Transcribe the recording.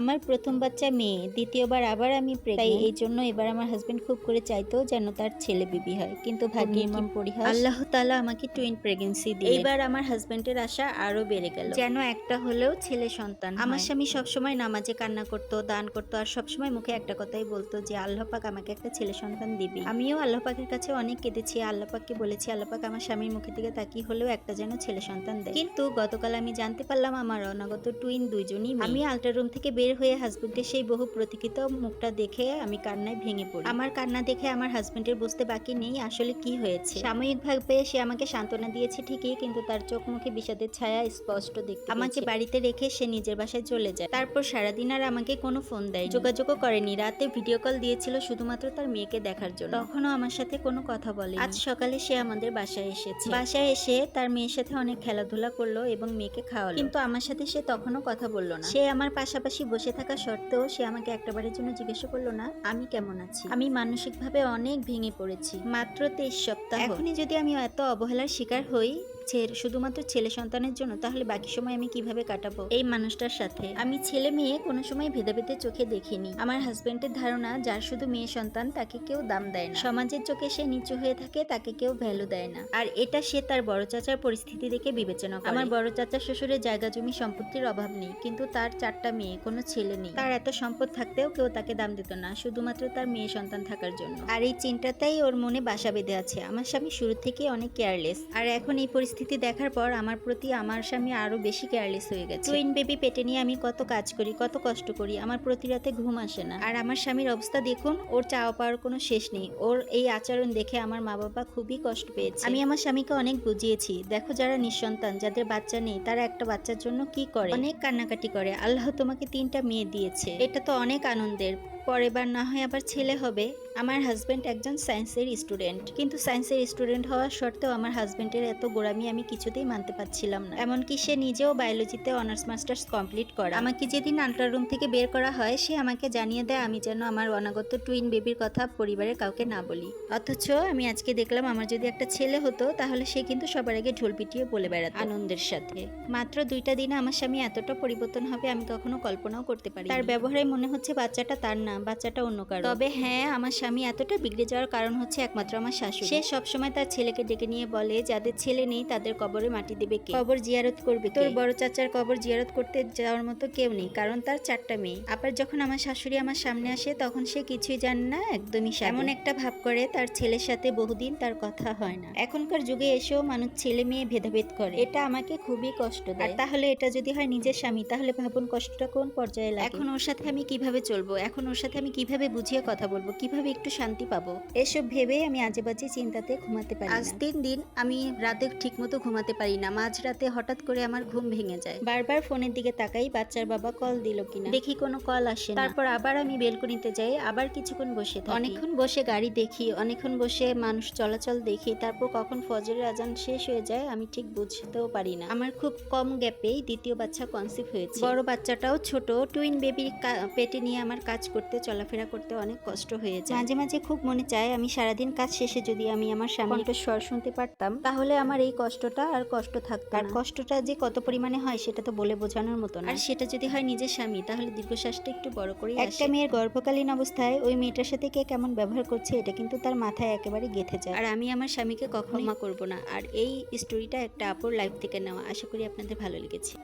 আমার প্রথম বাচ্চা মেয়ে দ্বিতীয়বার আবার আমি। তাই এই জন্য এবার আমার হাজবেন্ড খুব করে চাইতো যেন তার ছেলে বেবি হয়। কিন্তু ভাগ্যে ইমাম পরিহাস? আল্লাহ তাআলা আমাকে টুইন প্রেগন্যান্সি দিয়ে এইবার আমার হাজবেন্ডের আশা আরও বেড়ে গেল। যেন একটা হলেও ছেলে সন্তান আমার স্বামী সবসময় নামাজে কান্না করতো দান করতো আর সবসময় মুখে একটা কথাই বলতো যে আল্লাহ পাক আমাকে একটা ছেলে সন্তান দিবি। আমিও আল্লাহ পাকের কাছে অনেক কেঁদেছি। আল্লাহ পাককে বলেছি আল্লাহ পাক আমার স্বামীর মুখের দিকে তাকিয়ে হলেও একটা যেন ছেলে সন্তান দেয়। কিন্তু গতকাল আমি জানতে পারলাম আমার অনাগত টুইন দুইজনই আমি আল্ট্রা রুম থেকে বের হয়ে হাজবেন্ডের সেই বহু প্রতীক্ষিত মুখটা দেখে আমি কান্নায় ভেঙে পড়ি। আমার কান্না দেখে আমার হাজবেন্ডের বুঝতে বাকি নেই আসলে কি হয়েছে। সাময়িকভাবে সে আমাকে সান্ত্বনা দিয়েছে ঠিকই কিন্তু তার চোখ মুখে বিষাদের ছায়া স্পষ্ট দেখতে আমাকে বাড়িতে রেখে সে নিজের বাসায় চলে যায়। তারপর সারাদিন আর আমাকে কোনো ফোন দেয় যোগাযোগও করেনি। রাতে ভিডিও কল দিয়েছিল শুধুমাত্র তার মেয়েকে দেখার জন্য। তখনও আমার সাথে কোনো কথা বলে আজ সকালে সে আমাদের বাসায় এসেছে। বাসায় এসে তার মেয়ের সাথে অনেক খেলাধুলা করল এবং মেয়েকে খাওয়ালো। কিন্তু আমার সাথে সে তখনও কথা বলল না। সে আমার পাশাপাশি বসে থাকা সত্ত্বেও সে আমাকে একটাবারের জন্য জিজ্ঞাসা করল না আমি কেমন আছি? আমি মানসিকভাবে অনেক ভেঙে পড়েছি মাত্র তেইশ সপ্তাহ। এখনই যদি আমি এত অবহেলার শিকার হই শুধুমাত্র ছেলে সন্তানের জন্য, তাহলে বাকি সময় আমি কীভাবে কাটাবো? এই মানুষটার সাথে আমি ছেলে মেয়ে কোনো সময় ভেদাভেদে চোখে দেখিনি। আমার হাজবেন্ডের ধারণা, যার শুধু মেয়ে সন্তান, তাকে কেউ দাম দেয় না। সমাজের চোখে সে নিচু হয়ে থাকে, তাকে কেউ ভ্যালু দেয় না। আর এটা সে তার বড় চাচার পরিস্থিতি দেখে বিবেচনা করে। আমার বড় চাচার শ্বশুরের জায়গা জমি সম্পত্তির অভাব নেই, কিন্তু তার চারটা মেয়ে, কোনো ছেলে নেই। তার এত সম্পদ থাকতেও কেউ তাকে দাম দিত না, শুধুমাত্র তার মেয়ে সন্তান থাকার জন্য। আর এই চিন্তাটাই ওর মনে বাসা বেঁধে আছে। আমার স্বামী শুরু থেকে অনেক কেয়ারলেস আর এখন এই পরিস্থিতি দেখার পর আমার প্রতি আমার স্বামী আরও বেশি কেয়ারলেস হয়ে গেছে। টুইন বেবি পেটে নিয়ে আমি কত কাজ করি কত কষ্ট করি আমার প্রতি রাতে ঘুম আসে না। আর আমার স্বামীর অবস্থা দেখুন ওর চাওয়া পাওয়ার কোনো শেষ নেই। ওর এই আচরণ দেখে আমার মা বাবা খুবই কষ্ট পেয়েছে। আমি আমার স্বামীকে অনেক বুঝিয়েছি। দেখো যারা নিঃসন্তান যাদের বাচ্চা নেই তারা একটা বাচ্চার জন্য কি করে? অনেক কান্নাকাটি করে। আল্লাহ তোমাকে তিনটা মেয়ে দিয়েছে। এটা তো অনেক আনন্দের। পরের বার না হয় আবার ছেলে হবে। আমার হাজবেন্ড একজন সায়েন্সের স্টুডেন্ট কিন্তু সায়েন্সের স্টুডেন্ট হওয়ার সত্ত্বেও আমার হাজব্যান্ডের এত গোড়ামি আমি কিছুতেই মানতে পারছিলাম না। এমনকি সে নিজেও বায়োলজিতে অনার্স মাস্টার্স কমপ্লিট করা। আমাকে যেদিন আল্ট্রা রুম থেকে বের করা হয়, সে আমাকে জানিয়ে দেয়, আমি যেন আমার অনাগত টুইন বেবির কথা পরিবারের কাউকে না বলি। অথচ আমি আজকে দেখলাম, আমার যদি একটা ছেলে হতো, তাহলে সে কিন্তু সবার আগে ঢোল পিটিয়ে বলে বেড়াতো। আনন্দের সাথে। মাত্র দুইটা দিনে আমার স্বামী এতটা পরিবর্তন হবে, আমি কখনো কল্পনাও করতে পারি তার ব্যবহারে মনে হচ্ছে বাচ্চাটা তার না। বাচ্চাটা অন্য কারও। তবে হ্যাঁ আমার স্বামী এতটা বিগড়ে যাওয়ার কারণ হচ্ছে একমাত্র আমার শাশুড়ি। সে সবসময় তার ছেলেকে ডেকে নিয়ে বলে যাদের ছেলে নেই তাদের কবরে মাটি দেবে কে? কবর জিয়ারত করবে তোর বড় চাচার কবর জিয়ারত করতে যাওয়ার মতো কেউ নেই কারণ তার চারটা মেয়ে। আবার যখন আমার শাশুড়ি আমার সামনে আসে তখন সে কিছুই জানে না একদমই এমন একটা ভাব করে তার ছেলের সাথে বহুদিন তার কথা হয় না। এখনকার যুগে এসেও মানুষ ছেলে মেয়ে ভেদাভেদ করে। এটা আমাকে খুবই কষ্ট দেয়। তাহলে এটা যদি হয় নিজের স্বামী তাহলে ভাবুন কষ্টটা কোন পর্যায়ে লাগে? এখন ওর সাথে আমি কীভাবে চলবো? এখন ওর সাথে আমি কীভাবে বুঝিয়ে কথা বলব? কীভাবে একটু শান্তি পাবো? এসব ভেবেই আমি আজে বাজে চিন্তাতে ঘুমাতে পারি আজ তিন দিন আমি রাতে ঠিকমতো ঘুমাতে পারি না। মাঝ রাতে হঠাৎ করে আমার ঘুম ভেঙে যায়। বারবার ফোনের দিকে তাকাই বাচ্চার বাবা কল দিল কিনা। দেখি কোনো কল আসে তারপর আবার আমি বেলকনিতে যাই আবার কিছুক্ষণ বসে থাকি। অনেকক্ষণ বসে গাড়ি দেখি অনেকক্ষণ বসে মানুষ চলাচল দেখি তারপর কখন ফজরের আজান শেষ হয়ে যায় আমি ঠিক বুঝতেও পারি না। আমার খুব কম গ্যাপেই দ্বিতীয় বাচ্চা কনসিভ হয়েছে। বড় বাচ্চাটাও ছোট টুইন বেবি পেটে নিয়ে আমার কাজ করতে চলাফেরা করতে অনেক কষ্ট হয়ে যায়। মাঝে মাঝে খুব মনে চায় আমি সারাদিন কাজ শেষে যদি আমি আমার স্বামীর স্বর শুনতে পারতাম তাহলে আমার এই কষ্টটা আর কষ্ট থাকতো আর কষ্টটা যে কত পরিমাণে হয় সেটা তো বলে বোঝানোর মতো না। আর সেটা যদি হয় নিজের স্বামী তাহলে দীর্ঘশ্বাসটা একটু বড় করে একটা মেয়ের গর্ভকালীন অবস্থায় ওই মেয়েটার সাথে কে কেমন ব্যবহার করছে এটা কিন্তু তার মাথায় একেবারে গেঁথে যায়। আর আমি আমার স্বামীকে কখনো ক্ষমা করব না। আর এই স্টোরিটা একটা আপুর লাইফ থেকে নেওয়া আশা করি আপনাদের ভালো লেগেছে।